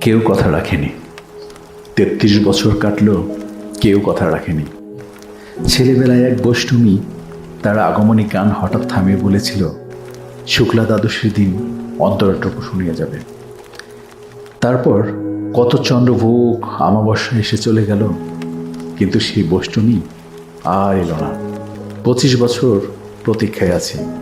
কেউ কথা রাখেনি। তেত্রিশ বছর কাটলো, কেউ কথা রাখেনি। ছেলেবেলায় এক গোষ্ঠী তার আগমনী গান হঠাৎ থামিয়ে বলেছিল, শুক্লা দ্বাদশীর দিন অন্তরটুকু শুনিয়ে যাবে। তারপর কত চন্দ্রভোগ আমাবস্যা এসে চলে গেল, কিন্তু সেই বষ্টমী আর এলো না। পঁচিশ বছর প্রতীক্ষায় আছি।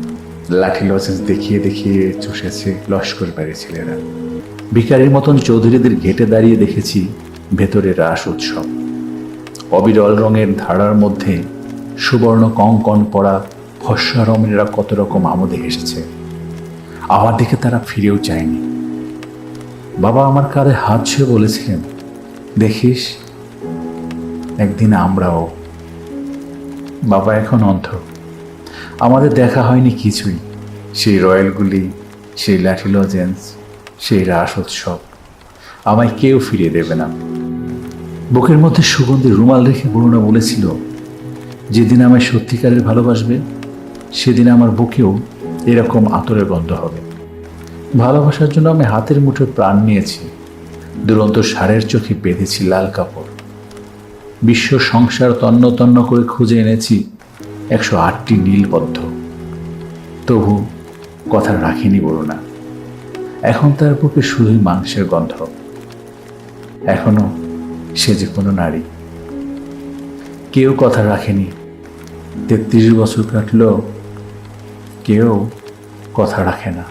লাঠি লজেন্স দেখিয়ে দেখিয়ে চষেছে লস্কর বাড়ির ছেলেরা। ভিকারির মতন চৌধুরীদের ঘেটে দাঁড়িয়ে দেখেছি ভেতরে রাস উৎসব। অবিরল রঙের ধারার মধ্যে সুবর্ণ কঙ্কন পড়া ফর্সা রমণীরা কত রকম আমোদে এসেছে আমার দিকে তারা ফিরেও চায়নি। বাবা আমার কাঁধে হাত ছুঁয়ে বলেছিলেন, দেখিস, একদিন আমরাও বাবা এখন অন্ধ। আমাদের দেখা হয়নি কিছুই। সেই রয়্যালগুলি, সেই লাঠি লজেন্স, সেই রাস উৎসব। আমায় কেউ ফিরিয়ে দেবে না। বুকের মধ্যে সুগন্ধি রুমাল রেখে বরুণা বলেছিল, যেদিন আমায় সত্যিকারের ভালোবাসবে, সেদিন আমার বুকেও এরকম আতরের গন্ধ হবে। ভালোবাসার জন্য আমি হাতের মুঠোয় প্রাণ নিয়েছি। দুরন্ত সারের চোখে বেঁধেছি লাল কাপড়। বিশ্ব সংসার তন্ন তন্ন করে খুঁজে এনেছি একশো আটটি নীলবদ্ধ। তবু কথা রাখেনি না। এখন তার বুকে শুধুই মাংসের গন্ধ। এখনও সে যে কোনো নারী। কেউ কথা রাখেনি। তেত্রিশ বছর কাটলেও কেউ কথা রাখে না।